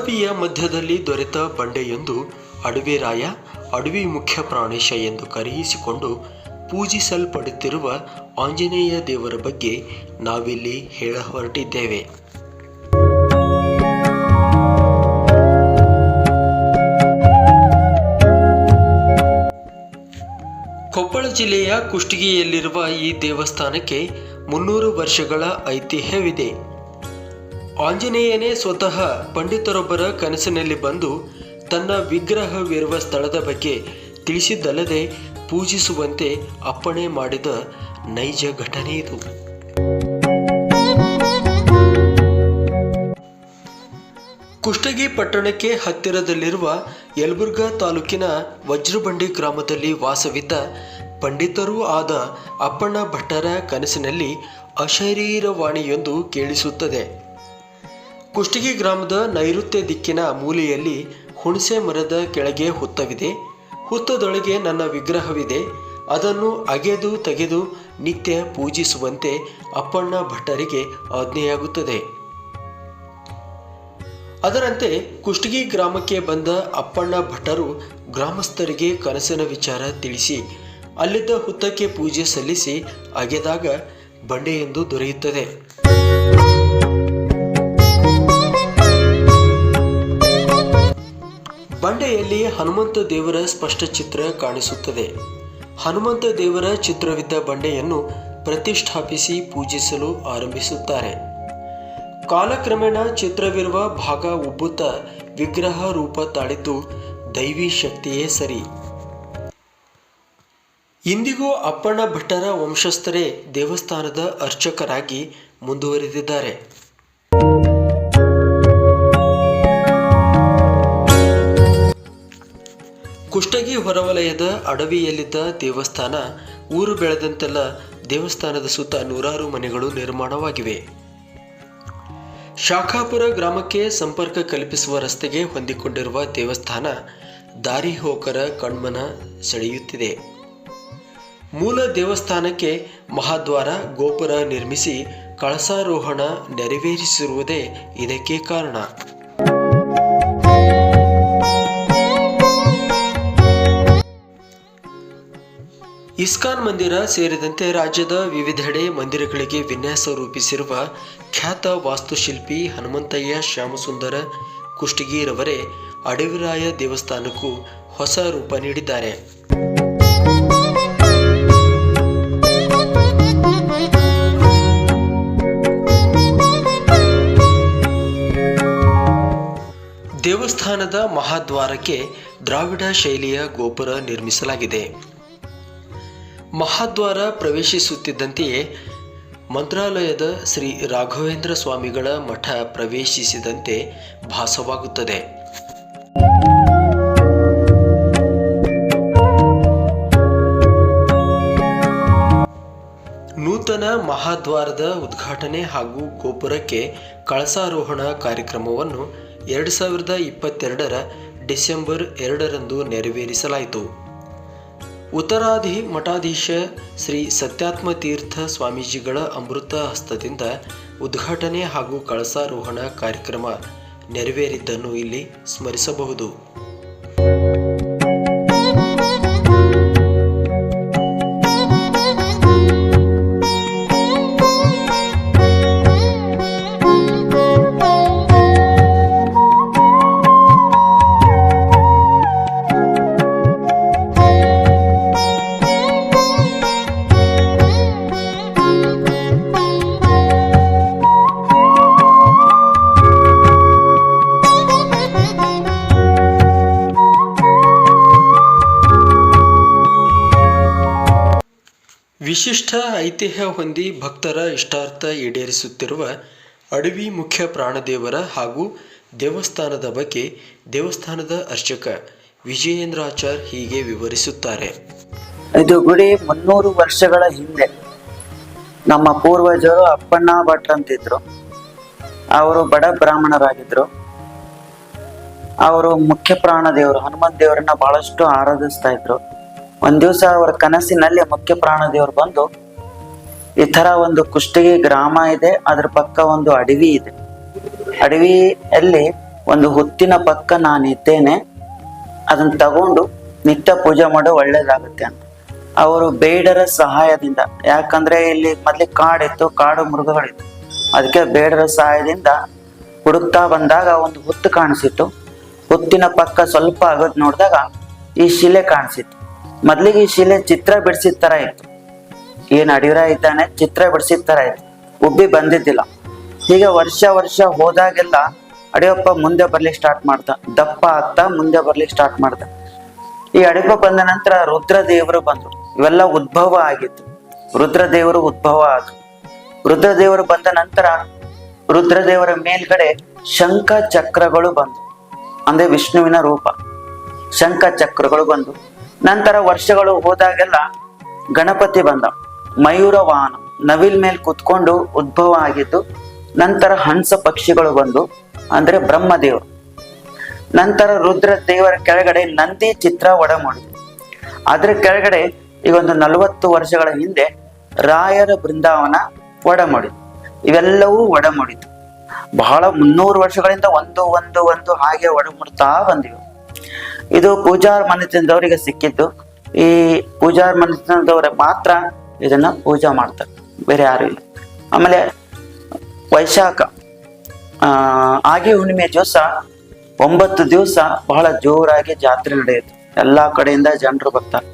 ಅಡವಿಯ ಮಧ್ಯದಲ್ಲಿ ದೊರೆತ ಬಂಡೆಯೊಂದು ಅಡವಿರಾಯ, ಅಡವಿ ಮುಖ್ಯ ಪ್ರಾಣೇಶ ಎಂದು ಕರೆಯಿಸಿಕೊಂಡು ಪೂಜಿಸಲ್ಪಡುತ್ತಿರುವ ಆಂಜನೇಯ ದೇವರ ಬಗ್ಗೆ ನಾವಿಲ್ಲಿ ಹೇಳ ಹೊರಟಿದ್ದೇವೆ ಕೊಪ್ಪಳ ಜಿಲ್ಲೆಯ ಕುಷ್ಟಗಿಯಲ್ಲಿರುವ ಈ ದೇವಸ್ಥಾನಕ್ಕೆ ಮುನ್ನೂರು ವರ್ಷಗಳ ಐತಿಹ್ಯವಿದೆ. ಆಂಜನೇಯನೇ ಸ್ವತಃ ಪಂಡಿತರೊಬ್ಬರ ಕನಸಿನಲ್ಲಿ ಬಂದು ತನ್ನ ವಿಗ್ರಹವಿರುವ ಸ್ಥಳದ ಬಗ್ಗೆ ತಿಳಿಸಿದ್ದಲ್ಲದೆ ಪೂಜಿಸುವಂತೆ ಅಪ್ಪಣೆ ಮಾಡಿದ ನೈಜ ಘಟನೆ ಇದು. ಕುಷ್ಟಗಿ ಪಟ್ಟಣಕ್ಕೆ ಹತ್ತಿರದಲ್ಲಿರುವ ಯಲಬುರ್ಗಾ ತಾಲೂಕಿನ ವಜ್ರಬಂಡಿ ಗ್ರಾಮದಲ್ಲಿ ವಾಸವಿದ್ದ ಪಂಡಿತರೂ ಆದ ಅಪ್ಪಣ್ಣ ಭಟ್ಟರ ಕನಸಿನಲ್ಲಿ ಅಶರೀರವಾಣಿಯೊಂದು ಕೇಳಿಸುತ್ತದೆ. ಕುಷ್ಟಗಿ ಗ್ರಾಮದ ನೈಋತ್ಯ ದಿಕ್ಕಿನ ಮೂಲೆಯಲ್ಲಿ ಹುಣಸೆ ಮರದ ಕೆಳಗೆ ಹುತ್ತವಿದೆ. ಹುತ್ತದೊಳಗೆ ನನ್ನ ವಿಗ್ರಹವಿದೆ. ಅದನ್ನು ಅಗೆದು ತೆಗೆದು ನಿತ್ಯ ಪೂಜಿಸುವಂತೆ ಅಪ್ಪಣ್ಣ ಭಟ್ಟರಿಗೆ ಆಜ್ಞೆಯಾಗುತ್ತದೆ. ಅದರಂತೆ ಕುಷ್ಟಗಿ ಗ್ರಾಮಕ್ಕೆ ಬಂದ ಅಪ್ಪಣ್ಣ ಭಟ್ಟರು ಗ್ರಾಮಸ್ಥರಿಗೆ ಕನಸಿನ ವಿಚಾರ ತಿಳಿಸಿ, ಅಲ್ಲಿದ್ದ ಹುತ್ತಕ್ಕೆ ಪೂಜೆ ಸಲ್ಲಿಸಿ ಅಗೆದಾಗ ಬಂಡೆಯೆಂದು ದೊರೆಯುತ್ತದೆ. ಬಂಡೆಯಲ್ಲಿ ಹನುಮಂತ ದೇವರ ಸ್ಪಷ್ಟ ಚಿತ್ರ ಕಾಣಿಸುತ್ತದೆ. ಹನುಮಂತ ದೇವರ ಚಿತ್ರವಿದ್ದ ಬಂಡೆಯನ್ನು ಪ್ರತಿಷ್ಠಾಪಿಸಿ ಪೂಜಿಸಲು ಆರಂಭಿಸುತ್ತಾರೆ. ಕಾಲಕ್ರಮೇಣ ಚಿತ್ರವಿರುವ ಭಾಗ ಉಬ್ಬುತ್ತ ವಿಗ್ರಹ ರೂಪ ತಾಳಿದ್ದು ದೈವಿ ಶಕ್ತಿಯೇ ಸರಿ. ಇಂದಿಗೂ ಅಪ್ಪಣ್ಣ ಭಟ್ಟರ ವಂಶಸ್ಥರೇ ದೇವಸ್ಥಾನದ ಅರ್ಚಕರಾಗಿ ಮುಂದುವರೆದಿದ್ದಾರೆ. ಕುಷ್ಟಗಿ ಹೊರವಲಯದ ಅಡವಿಯಲ್ಲಿದ್ದ ದೇವಸ್ಥಾನ, ಊರು ಬೆಳೆದಂತೆಲ್ಲ ದೇವಸ್ಥಾನದ ಸುತ್ತ ನೂರಾರು ಮನೆಗಳು ನಿರ್ಮಾಣವಾಗಿವೆ. ಶಾಖಾಪುರ ಗ್ರಾಮಕ್ಕೆ ಸಂಪರ್ಕ ಕಲ್ಪಿಸುವ ರಸ್ತೆಗೆ ಹೊಂದಿಕೊಂಡಿರುವ ದೇವಸ್ಥಾನ, ದಾರಿ ಹೋಕರ ಕಣ್ಮನ ಸೆಳೆಯುತ್ತಿದೆ. ಮೂಲ ದೇವಸ್ಥಾನಕ್ಕೆ ಮಹಾದ್ವಾರ, ಗೋಪುರ ನಿರ್ಮಿಸಿ ಕಳಸಾರೋಹಣ ನೆರವೇರಿಸಿರುವುದೇ ಇದಕ್ಕೆ ಕಾರಣ. ಇಸ್ಕಾನ್ ಮಂದಿರ ಸೇರಿದಂತೆ ರಾಜ್ಯದ ವಿವಿಧೆಡೆ ಮಂದಿರಗಳಿಗೆ ವಿನ್ಯಾಸ ರೂಪಿಸಿರುವ ಖ್ಯಾತ ವಾಸ್ತುಶಿಲ್ಪಿ ಹನುಮಂತಯ್ಯ ಶ್ಯಾಮಸುಂದರ ಕುಷ್ಟಗಿರವರೇ ಅಡವಿರಾಯ ದೇವಸ್ಥಾನಕ್ಕೂ ಹೊಸ ರೂಪ ನೀಡಿದ್ದಾರೆ. ದೇವಸ್ಥಾನದ ಮಹಾದ್ವಾರಕ್ಕೆ ದ್ರಾವಿಡ ಶೈಲಿಯ ಗೋಪುರ ನಿರ್ಮಿಸಲಾಗಿದೆ. ಮಹಾದ್ವಾರ ಪ್ರವೇಶಿಸುತ್ತಿದ್ದಂತೆಯೇ ಮಂತ್ರಾಲಯದ ಶ್ರೀ ರಾಘವೇಂದ್ರ ಸ್ವಾಮಿಗಳ ಮಠ ಪ್ರವೇಶಿಸಿದಂತೆ ಭಾಸವಾಗುತ್ತದೆ. ನೂತನ ಮಹಾದ್ವಾರದ ಉದ್ಘಾಟನೆ ಹಾಗೂ ಗೋಪುರಕ್ಕೆ ಕಳಸಾರೋಹಣ ಕಾರ್ಯಕ್ರಮವನ್ನು ಎರಡು ಸಾವಿರದ ಇಪ್ಪತ್ತೆರಡರ ಡಿಸೆಂಬರ್ ಎರಡರಂದು ನೆರವೇರಿಸಲಾಯಿತು. ಉತ್ತರಾಧಿ ಮಠಾಧೀಶ ಶ್ರೀ ಸತ್ಯಾತ್ಮ ತೀರ್ಥ ಸ್ವಾಮೀಜಿಗಳ ಅಮೃತ ಹಸ್ತದಿಂದ ಉದ್ಘಾಟನೆ ಹಾಗೂ ಕಳಸಾರೋಹಣ ಕಾರ್ಯಕ್ರಮ ನೆರವೇರಿದ್ದನ್ನು ಇಲ್ಲಿ ಸ್ಮರಿಸಬಹುದು. ವಿಶಿಷ್ಟ ಐತಿಹ್ಯ ಹೊಂದಿ ಭಕ್ತರ ಇಷ್ಟಾರ್ಥ ಈಡೇರಿಸುತ್ತಿರುವ ಅಡವಿ ಮುಖ್ಯ ಪ್ರಾಣದೇವರ ಹಾಗೂ ದೇವಸ್ಥಾನದ ಬಗ್ಗೆ ದೇವಸ್ಥಾನದ ಅರ್ಚಕ ವಿಜಯೇಂದ್ರಾಚಾರ್ ಹೀಗೆ ವಿವರಿಸುತ್ತಾರೆ. ಇದು ಗುಡಿ ಮುನ್ನೂರು ವರ್ಷಗಳ ಹಿಂದೆ ನಮ್ಮ ಪೂರ್ವಜರು ಅಪ್ಪಣ್ಣ ಭಟ್ ಅಂತಿದ್ರು. ಅವರು ಬಡ ಬ್ರಾಹ್ಮಣರಾಗಿದ್ರು. ಅವರು ಮುಖ್ಯ ಪ್ರಾಣ ದೇವರು ಹನುಮಂತ ದೇವರನ್ನ ಬಹಳಷ್ಟು ಆರಾಧಿಸ್ತಾ ಇದ್ರು. ಒಂದ್ ದಿವಸ ಅವರ ಕನಸಿನಲ್ಲಿ ಮುಖ್ಯ ಪ್ರಾಣ ದೇವರು ಬಂದು ಈ ತರ ಒಂದು ಕುಷ್ಟಗಿ ಗ್ರಾಮ ಇದೆ, ಅದ್ರ ಪಕ್ಕ ಒಂದು ಅಡವಿ ಇದೆ. ಅಡವಿಯಲ್ಲಿ ಒಂದು ಹುತ್ತಿನ ಪಕ್ಕ ನಾನಿದ್ದೇನೆ ಅದನ್ನ ತಗೊಂಡು ನಿತ್ಯ ಪೂಜೆ ಮಾಡೋ ಒಳ್ಳೇದಾಗುತ್ತೆ ಅಂತ. ಅವರು ಬೇಡರ ಸಹಾಯದಿಂದ, ಯಾಕಂದ್ರೆ ಇಲ್ಲಿ ಮೊದ್ಲೇ ಕಾಡಿತ್ತು, ಕಾಡು ಮೃಗಗಳಿತ್ತು. ಅದಕ್ಕೆ ಬೇಡರ ಸಹಾಯದಿಂದ ಹುಡುಕ್ತಾ ಬಂದಾಗ ಒಂದು ಹುತ್ತು ಕಾಣಿಸಿತ್ತು. ಹುತ್ತಿನ ಪಕ್ಕ ಸ್ವಲ್ಪ ಆಗೋದ್ ನೋಡಿದಾಗ ಈ ಶಿಲೆ ಕಾಣಿಸಿತ್ತು. ಮೊದ್ಲಿಗೆ ಈ ಶಿಲೆ ಚಿತ್ರ ಬಿಡಿಸಿದ ತರ ಇತ್ತು. ಏನ್ ಅಡಿರ ಇದ್ದಾನೆ? ಚಿತ್ರ ಬಿಡಿಸಿದ ತರ ಇತ್ತು. ಉಬ್ಬಿ ಬಂದಿದ್ದಿಲ್ಲ. ಹೀಗೆ ವರ್ಷ ವರ್ಷ ಹೋದಾಗೆಲ್ಲ ಅಡಿಯಪ್ಪ ಮುಂದೆ ಬರ್ಲಿಕ್ಕೆ ಸ್ಟಾರ್ಟ್ ಮಾಡ್ದ. ದಪ್ಪ ಆಗ್ತಾ ಮುಂದೆ ಬರ್ಲಿಕ್ಕೆ ಸ್ಟಾರ್ಟ್ ಮಾಡ್ದ. ಈ ಅಡಿಪ ಬಂದ ನಂತರ ರುದ್ರದೇವರು ಬಂದ್ರು. ಇವೆಲ್ಲ ಉದ್ಭವ ಆಗಿತ್ತು. ರುದ್ರದೇವರು ಉದ್ಭವ ಆದ್ರು. ರುದ್ರದೇವರು ಬಂದ ನಂತರ ರುದ್ರದೇವರ ಮೇಲ್ಗಡೆ ಶಂಖ ಚಕ್ರಗಳು ಬಂದು. ಅಂದ್ರೆ ವಿಷ್ಣುವಿನ ರೂಪ. ಶಂಖ ಚಕ್ರಗಳು ಬಂದು. ನಂತರ ವರ್ಷಗಳು ಹೋದಾಗೆಲ್ಲ ಗಣಪತಿ ಬಂದ. ಮಯೂರ ವಾಹನ ನವಿಲ್ ಮೇಲೆ ಕುತ್ಕೊಂಡು ಉದ್ಭವ ಆಗಿದ್ದು, ನಂತರ ಹಂಸ ಪಕ್ಷಿಗಳು ಬಂದು, ಅಂದ್ರೆ ಬ್ರಹ್ಮದೇವರು. ನಂತರ ರುದ್ರ ದೇವರ ಕೆಳಗಡೆ ನಂದಿ ಚಿತ್ರ ಒಡಮೂಡಿ. ಅದರ ಕೆಳಗಡೆ ಈಗ ಒಂದು ನಲವತ್ತು ವರ್ಷಗಳ ಹಿಂದೆ ರಾಯರ ಬೃಂದಾವನ ಒಡಮೂಡಿ. ಇವೆಲ್ಲವೂ ಒಡಮೂಡಿತು ಬಹಳ ಮುನ್ನೂರು ವರ್ಷಗಳಿಂದ ಒಂದು ಒಂದು ಒಂದು ಹಾಗೆ ಒಡಮೂಡ್ತಾ ಬಂದಿವೆ. ಇದು ಪೂಜಾರ್ ಮನೆತನದವರಿಗೆ ಸಿಕ್ಕಿದ್ದು. ಈ ಪೂಜಾರ್ ಮನೆತನದವರೇ ಮಾತ್ರ ಇದನ್ನ ಪೂಜಾ ಮಾಡ್ತಾರೆ. ಬೇರೆ ಯಾರು ಇಲ್ಲ. ಆಮೇಲೆ ವೈಶಾಖ ಆಗಿ ಹುಣ್ಣಿಮೆ ದಿವಸ, ಒಂಬತ್ತು ದಿವಸ ಬಹಳ ಜೋರಾಗಿ ಜಾತ್ರೆ ನಡೆಯುತ್ತೆ. ಎಲ್ಲಾ ಕಡೆಯಿಂದ ಜನರು ಬರ್ತಾರೆ.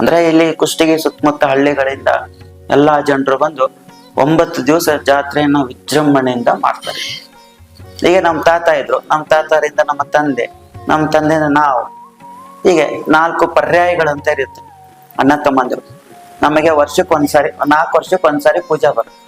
ಅಂದ್ರೆ ಇಲ್ಲಿ ಕುಷ್ಟಗಿ ಸುತ್ತಮುತ್ತ ಹಳ್ಳಿಗಳಿಂದ ಎಲ್ಲಾ ಜನರು ಬಂದು ಒಂಬತ್ತು ದಿವಸ ಜಾತ್ರೆಯನ್ನ ವಿಜೃಂಭಣೆಯಿಂದ ಮಾಡ್ತಾರೆ. ಈಗ ನಮ್ಮ ತಾತ ಇದ್ರು. ನಮ್ಮ ತಾತರಿಂದ ನಮ್ಮ ತಂದೆ ನಮ್ಮ ತಂದೆನ ನಾವು ಹೀಗೆ ನಾಲ್ಕು ಪರ್ಯಾಯಗಳಂತ ಇರುತ್ತೆ. ಅಣ್ಣ ತಮ್ಮಂದಿರು. ನಮಗೆ ವರ್ಷಕ್ಕೆ ಒಂದ್ಸಾರಿ ನಾಲ್ಕು ವರ್ಷಕ್ಕೆ ಒಂದ್ಸಾರಿ ಪೂಜಾ ಬರುತ್ತೆ.